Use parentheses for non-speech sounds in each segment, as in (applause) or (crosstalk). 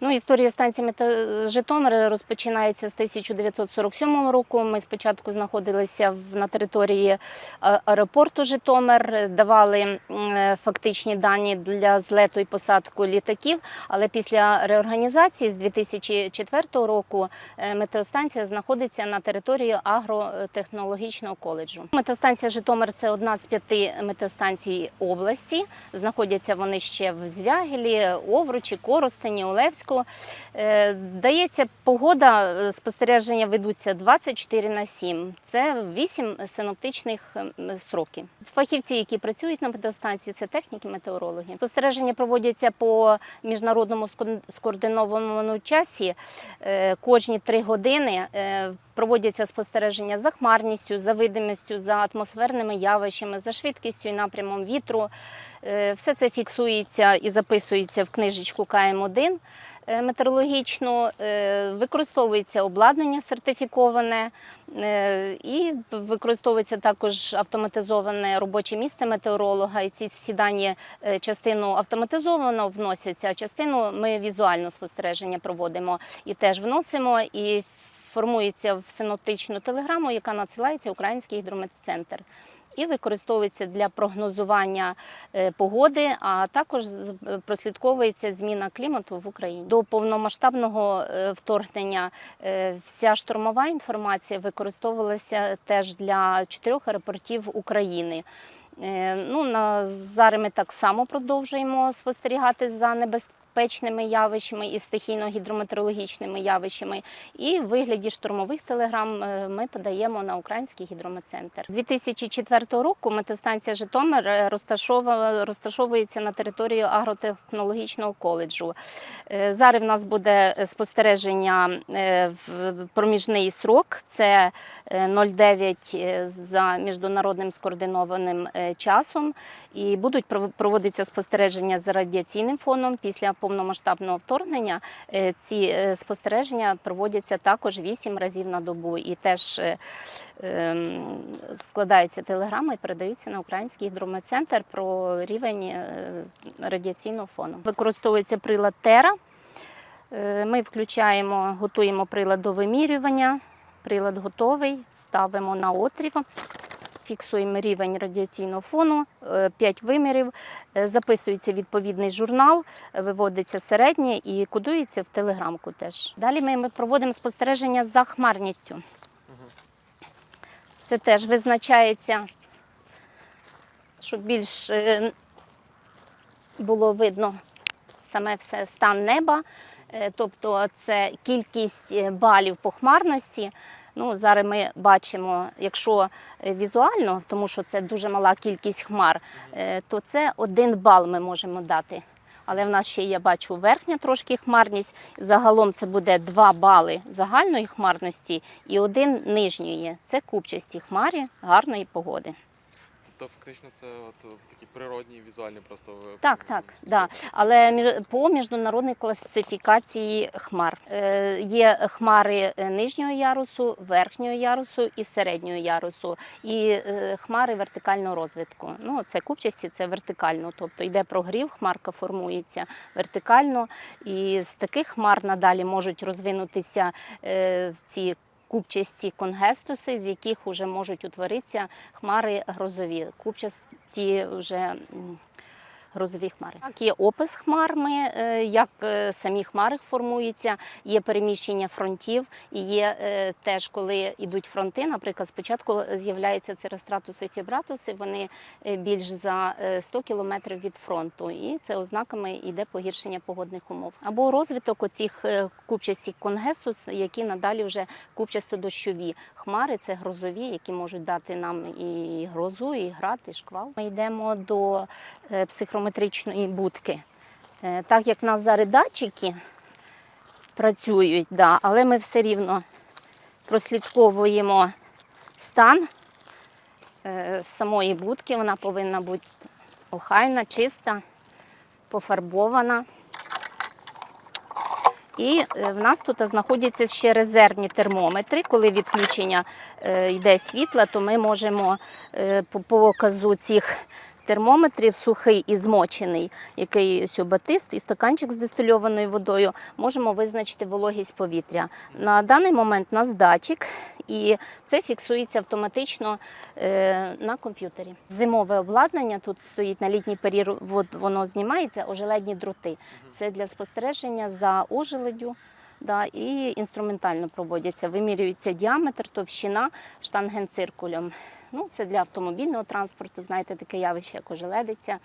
Ну, історія станції мето... Житомир розпочинається з 1947 року. Ми спочатку знаходилися на території аеропорту Житомир, давали е, фактичні дані для злету і посадку літаків. Але після реорганізації з 2004 року е, метеостанція знаходиться на території агротехнологічного коледжу. Метеостанція Житомир це одна з п'яти метеостанцій області. Знаходяться вони ще в Звягелі, Овручі, Коростені, Олевську. Е, Дається погода, е, спостереження ведуться 24 на 7. Це 8 синоптичних ем, сроків. Фахівці, які працюють на метеостанції, це техніки, метеорологи. Спостереження проводяться по міжнародному скоординованому часі. Е, Кожні три години проводяться спостереження за хмарністю, за видимістю, за атмосферними явищами, за швидкістю і напрямом вітру. Е, Все це фіксується і записується в книжечку КМ1 е, метеорологічну. Е, Використовується обладнання сертифіковане і використовується також автоматизоване робоче місце метеоролога. І ці всі дані частину автоматизовано вносяться, а частину ми візуально спостереження проводимо і теж вносимо. І формується в синоптичну телеграму, яка надсилається Український гідрометцентр. І використовується для прогнозування е, погоди, а також прослідковується зміна клімату в Україні. До повномасштабного е, вторгнення е, вся штурмова інформація використовувалася теж для чотирьох аеропортів України. Е, Ну, на зараз ми так само продовжуємо спостерігати за небезпечними явищами і стихійно-гідрометеорологічними явищами. І в вигляді штурмових телеграм е, ми подаємо на Український гідрометцентр. 2004 року метеостанція Житомир е, розташовується на території агротехнологічного коледжу. Зараз в нас буде спостереження в проміжний срок. Це е, 0,9 за міжнародним скоординованим часом. І будуть проводитися спостереження за радіаційним фоном. Після повномасштабного вторгнення е, ці е, спостереження проводяться також 8 разів на добу. І теж е, ем, складаються телеграми і передаються на Український гідрометцентр про рівень радіаційного фону. Використовується прилад Тера. Ми включаємо, готуємо прилад до вимірювання. Прилад готовий, ставимо на отрів, фіксуємо рівень радіаційного фону, 5 вимірів, е, записується відповідний журнал, е, виводиться середнє і кодується в телеграмку теж. Далі ми, проводимо спостереження за хмарністю. Це теж визначається, щоб більш е, було видно саме все стан неба. Е, Тобто це кількість е, балів по хмарності. Ну, зараз ми бачимо, якщо е, візуально, тому що це дуже мала кількість хмар, е, то це один бал ми можемо дати. Але в нас ще я бачу верхня трошки хмарність. Загалом це буде 2 бали загальної хмарності і один нижньої. Це купчасті хмарі гарної погоди. Тобто фактично це от е, такі природні візуальні просто ви- Так, так, да. Але по міжнародній класифікації хмар Е, є хмари е, нижнього ярусу, верхнього ярусу і середнього ярусу, і е, хмари вертикального розвитку. Ну, це купчасті, це вертикально, тобто йде прогрів, хмарка формується вертикально, і з таких хмар надалі можуть розвинутися е, ці. Купчасті конгестуси, з яких вже можуть утворитися хмари грозові. Купчасті вже грозові хмари. Так, є опис хмарми, е, як е, самі хмари формуються, є переміщення фронтів, і є е, теж, коли йдуть фронти. Наприклад, спочатку з'являються циростратуси і фібратуси, вони більш за е, 100 кілометрів від фронту, і це ознаками йде погіршення погодних умов. Або розвиток оцих купчастих конгестус, які надалі вже купчасто-дощові хмари, це грозові, які можуть дати нам і грозу, і град, і шквал. Ми йдемо до е, психрометричної будки. Е, Так як в нас зараз датчики працюють, да, але ми все рівно прослідковуємо стан е, самої будки. Вона повинна бути охайна, чиста, пофарбована. І е, в нас тут знаходяться ще резервні термометри. Коли відключення йде світла, то ми можемо по показу цих термометрів, сухий і змочений, який ось батист, і стаканчик з дистильованою водою, можемо визначити вологість повітря. На даний момент у нас датчик, і це фіксується автоматично е, на комп'ютері. Зимове обладнання тут стоїть на літній період, воно знімається, ожеледні дроти. Це для спостереження за ожеледю. Да, і інструментально проводяться. Вимірюється діаметр, товщина штангенциркулем. Ну, це для автомобільного транспорту, знаєте, таке явище, як ожеледиця.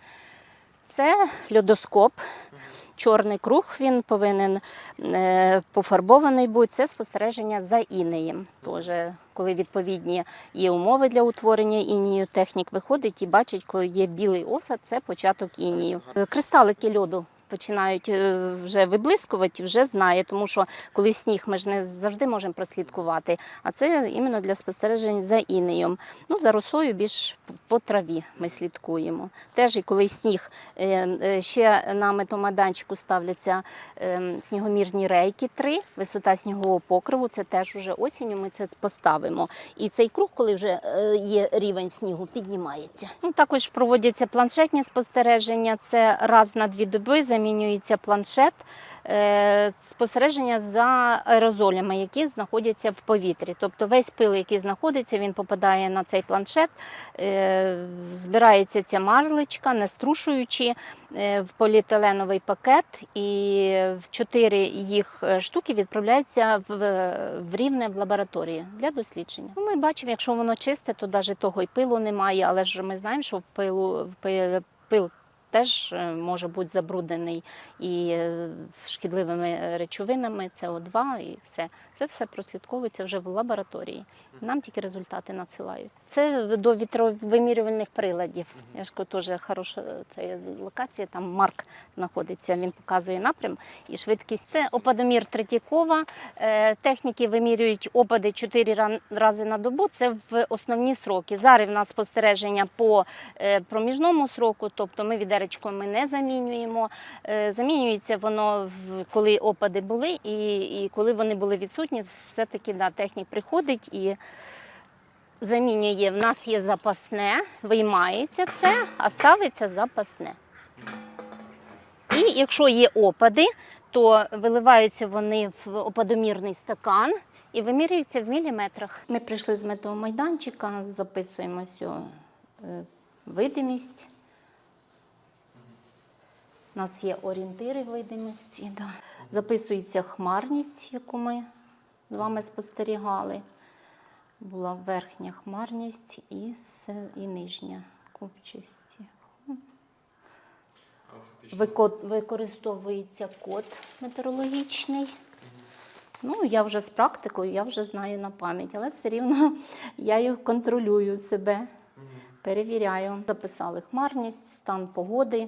Це льодоскоп, чорний круг, він повинен е, пофарбований бути. Це спостереження за інеєм. Тоже, коли відповідні є умови для утворення інію, технік виходить і бачить, коли є білий осад, це початок інію. Е, Кристалики льоду. Починають е, вже виблискувати, вже знає, тому що коли сніг, ми ж не завжди можемо прослідкувати. А це іменно для спостережень за інеєм. Ну, за росою більш по траві ми слідкуємо. Теж і коли сніг е, е, ще на метомайданчику ставляться снігомірні рейки 3, висота снігового покриву, це теж уже осінню ми це поставимо. І цей круг, коли вже є рівень снігу, піднімається. Ну, також проводяться планшетні спостереження. Це раз на дві доби замінюється планшет. е, Спостереження за аерозолями, які знаходяться в повітрі. Тобто весь пил, який знаходиться, він попадає на цей планшет, е, збирається ця марлечка, не струшуючи е, в поліетиленовий пакет, і чотири їх штуки відправляються в, в рівне в лабораторії для дослідження. Ну, Ми бачимо, якщо воно чисте, то навіть того й пилу немає, але ж ми знаємо, що в пилу в пил. Теж е, може бути забруднений і е, шкідливими речовинами, СО2 і все. Це все прослідковується вже в лабораторії. Нам тільки результати надсилають. Це до вітровимірювальних приладів. Я ж кажу, теж хороша це локація. Там Марк знаходиться. Він показує напрям і швидкість. Це опадомір Третьякова. Е, Техніки вимірюють опади 4 рази на добу. Це в основні сроки. Зараз в нас спостереження по е, проміжному сроку, тобто ми відеречко ми не замінюємо. Е, Замінюється воно коли опади були, і, і коли вони були відсутні, все-таки да, технік приходить і замінює. В нас є запасне, виймається це, а ставиться запасне. І якщо є опади, то виливаються вони в опадомірний стакан і вимірюються в міліметрах. Ми прийшли з метеомайданчика, записуємо сьо, е, видимість. У нас є орієнтири видимості. Да. Записується хмарність, яку ми з вами спостерігали. Була верхня хмарність і, і нижня купчості. Вико- Використовується код метеорологічний. Ну, я вже з практикою, я вже знаю на пам'ять, але все рівно (laughs) я їх контролюю себе, перевіряю. Записали хмарність, стан погоди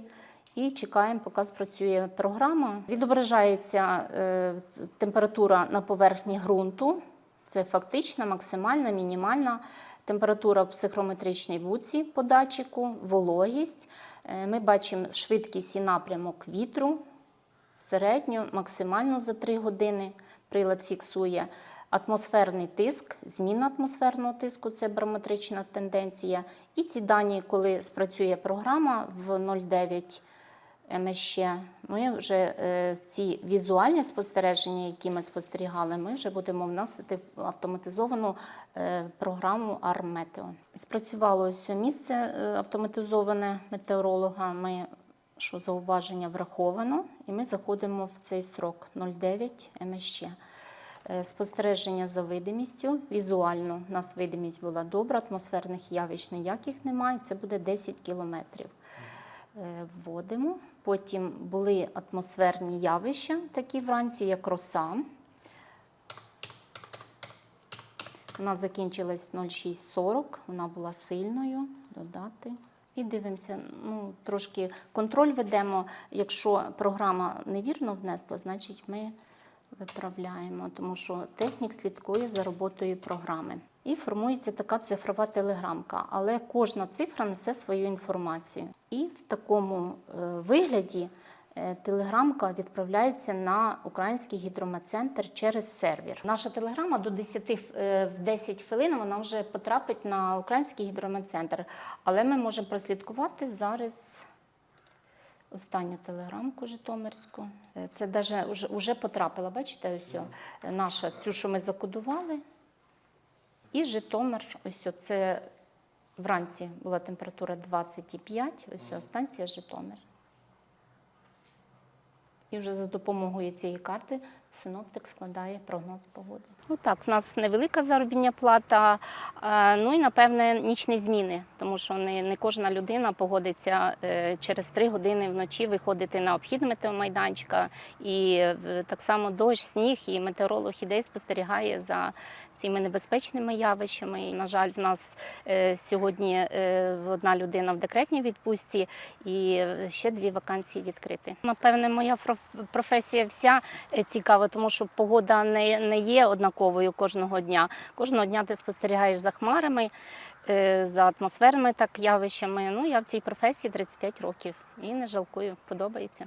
і чекаємо, поки спрацює програма. Відображається е, температура на поверхні ґрунту. Це фактична, максимальна, мінімальна температура в психрометричній буці по датчику, вологість. Е, Ми бачимо швидкість і напрямок вітру, середню, максимальну за 3 години. Прилад фіксує атмосферний тиск, зміна атмосферного тиску це барометрична тенденція. І ці дані, коли спрацює програма в 0,9 МСЩ, ми вже е, ці візуальні спостереження, які ми спостерігали, ми вже будемо вносити в автоматизовану е, програму ARM-Meteo. Спрацювало ось місце е, автоматизоване метеоролога. Ми що зауваження враховано, і ми заходимо в цей срок 0,9 МСЧ. Спостереження за видимістю. Візуально у нас видимість була добра, атмосферних явищ ніяких немає. Це буде 10 кілометрів. Вводимо. Потім були атмосферні явища, такі вранці, як роса. Вона закінчилась 06.40, вона була сильною. Додати. І дивимося, ну, трошки контроль ведемо. Якщо програма невірно внесла, значить ми виправляємо, тому що технік слідкує за роботою програми. І формується така цифрова телеграмка, але кожна цифра несе свою інформацію. І в такому е, вигляді Е, Телеграмка відправляється на український гідрометцентр через сервер. Наша телеграма до 10, е, в 10 хвилин вона вже потрапить на український гідрометцентр. Але ми можемо прослідкувати зараз останню телеграмку Житомирську. Це даже вже, потрапила, бачите, ось наша цю, що ми закодували. І Житомир, ось це вранці була температура 25, ось станція Житомир. І вже за допомогою цієї карти синоптик складає прогноз погоди. Ну так, в нас невелика заробітня плата, е, ну і напевне нічні зміни, тому що не, не кожна людина погодиться е, через три години вночі виходити на обхід метеомайданчика. І е, так само дощ, сніг, і метеоролог ідей спостерігає за цими небезпечними явищами. І, на жаль, в нас сьогодні одна людина в декретній відпустці, і ще дві вакансії відкриті. Напевне, моя професія вся е, цікава, тому що погода не, не є однаковою кожного дня. Кожного дня ти спостерігаєш за хмарами, е, за атмосферними так явищами. Ну, я в цій професії 35 років і не жалкую, подобається.